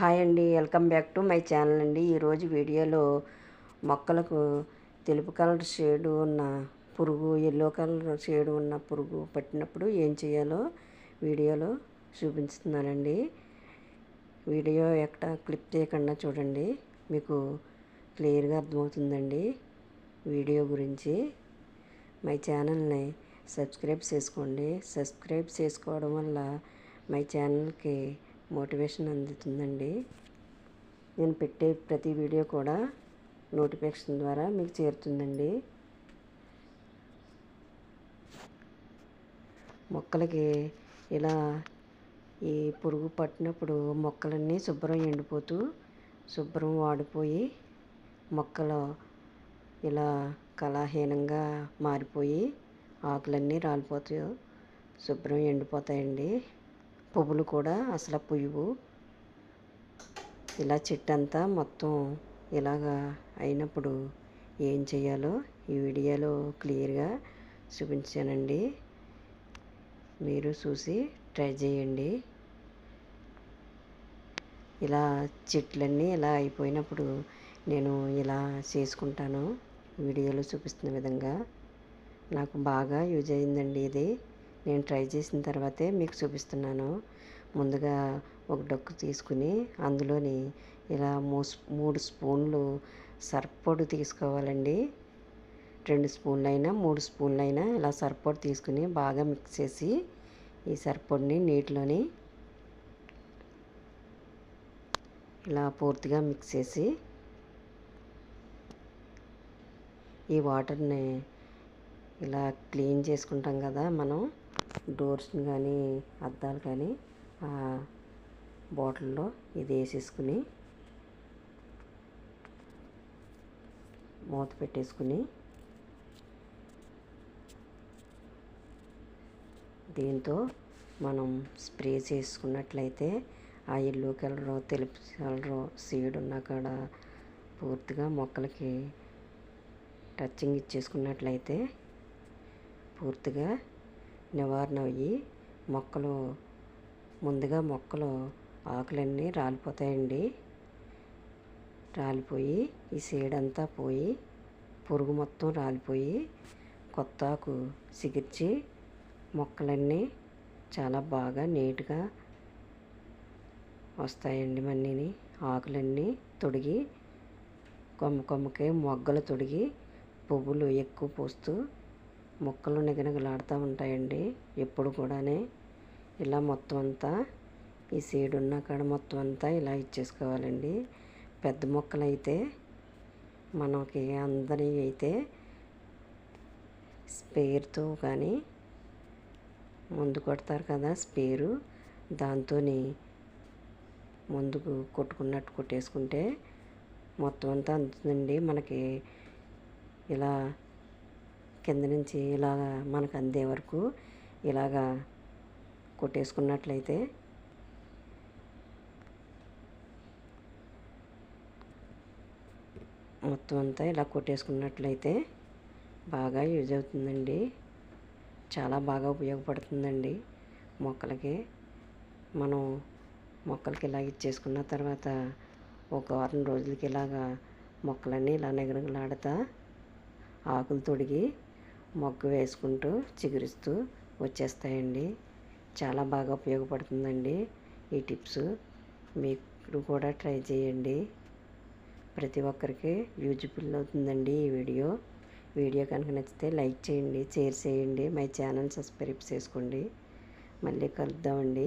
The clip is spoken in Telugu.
హాయ్ అండి welcome back to my channel అండి. ఈరోజు వీడియోలో మొక్కలకు తెలుపు కలర్ షేడ్ ఉన్న పురుగు ఎల్లో కలర్ షేడ్ ఉన్న పురుగు పట్టినప్పుడు ఏం చేయాలో వీడియోలో చూపించుతున్నానండి వీడియో ఎక్కడ క్లిప్ చేయకుండా చూడండి మీకు క్లియర్గా అర్థమవుతుందండి వీడియో గురించి. మై ఛానల్ని సబ్స్క్రైబ్ చేసుకోండి. సబ్స్క్రైబ్ చేసుకోవడం వల్ల మై ఛానల్కి మోటివేషన్ అందుతుందండి. నేను పెట్టే ప్రతి వీడియో కూడా నోటిఫికేషన్ ద్వారా మీకు చేరుతుందండి. మొక్కలకి ఇలా ఈ పురుగు పట్టినప్పుడు మొక్కలన్నీ శుభ్రం ఎండిపోతూ శుభ్రం వాడిపోయి మొక్కలు ఇలా కళాహీనంగా మారిపోయి ఆకులన్నీ రాలిపోతాయి శుభ్రం ఎండిపోతాయండి. పువ్వులు కూడా అసలు పువ్వు ఇలా చెట్టు అంతా మొత్తం ఇలాగా అయినప్పుడు ఏం చేయాలో ఈ వీడియోలో క్లియర్గా చూపించానండి. మీరు చూసి ట్రై చేయండి. ఇలా చెట్లన్నీ ఇలా అయిపోయినప్పుడు నేను ఇలా చేసుకుంటాను. వీడియోలో చూపిస్తున్న విధంగా. నాకు బాగా యూజ్ అయిందండి ఇది. నేను ట్రై చేసిన తర్వాతే మీకు చూపిస్తున్నాను. ముందుగా ఒక డొక్కు తీసుకుని అందులోని ఇలా మూ మూడు స్పూన్లు సర్పొడి తీసుకోవాలండి. రెండు స్పూన్లైనా మూడు స్పూన్లు అయినా ఇలా సర్పొడి తీసుకుని బాగా మిక్స్ చేసి ఈ సర్పొడిని నీటిలోని ఇలా పూర్తిగా మిక్స్ చేసి ఈ వాటర్ని ఇలా క్లీన్ చేసుకుంటాం కదా మనం. డోర్స్ని కానీ అద్దాలు కానీ ఆ బాటిల్లో ఇది వేసేసుకుని మూత పెట్టేసుకుని దీంతో మనం స్ప్రే చేసుకున్నట్లయితే ఆ ఎల్లో కలర్ తెలుపు కలరు సీడ్ ఉన్న కాడ పూర్తిగా మొక్కలకి టచ్చింగ్ ఇచ్చేసుకున్నట్లయితే పూర్తిగా నివారణ అయ్యి మొక్కలు ముందుగా మొక్కలు ఆకులన్నీ రాలిపోతాయండి. రాలిపోయి ఈ సీడ్ అంతా పోయి పురుగు మొత్తం రాలిపోయి కొత్త ఆకు సిగిర్చి మొక్కలన్నీ చాలా బాగా నీట్గా వస్తాయండి మన్నీని. ఆకులన్నీ తొడిగి కొమ్మ కొమ్మకే మొగ్గలు తొడిగి పువ్వులు ఎక్కువ పూస్తూ మొక్కలు నిగనిగలాడుతూ ఉంటాయండి ఎప్పుడు కూడానే. ఇలా మొత్తం అంతా ఈ సీడ్ ఉన్న కాడ మొత్తం అంతా ఇలా ఇచ్చేసుకోవాలండి. పెద్ద మొక్కలు అయితే మనకి అందరి అయితే స్పేర్తో కానీ ముందు కొడతారు కదా స్పేరు దాంతో ముందుకు కొట్టుకున్నట్టు కొట్టేసుకుంటే మొత్తం అంతా అందుతుందండి. మనకి ఇలా కింద నుంచి ఇలాగా మనకు అందే వరకు ఇలాగా కొట్టేసుకున్నట్లయితే మొత్తం అంతా ఇలా కొట్టేసుకున్నట్లయితే బాగా యూజ్ అవుతుందండి. చాలా బాగా ఉపయోగపడుతుందండి మొక్కలకి. మనం మొక్కలకి ఇలా ఇచ్చేసుకున్న తర్వాత ఒక వారం రోజులకి ఇలాగా మొక్కలన్నీ ఇలా నిగనగలాడుతా ఆకులు తొడిగి మొగ్గు వేసుకుంటూ చిగురిస్తూ వచ్చేస్తాయండి. చాలా బాగా ఉపయోగపడుతుందండి ఈ టిప్స్. మీరు కూడా ట్రై చేయండి. ప్రతి ఒక్కరికి యూజ్ఫుల్ అవుతుందండి ఈ వీడియో. వీడియో కనుక నచ్చితే లైక్ చేయండి షేర్ చేయండి మై ఛానల్ సబ్స్క్రైబ్ చేసుకోండి. మళ్ళీ కలుద్దామండి.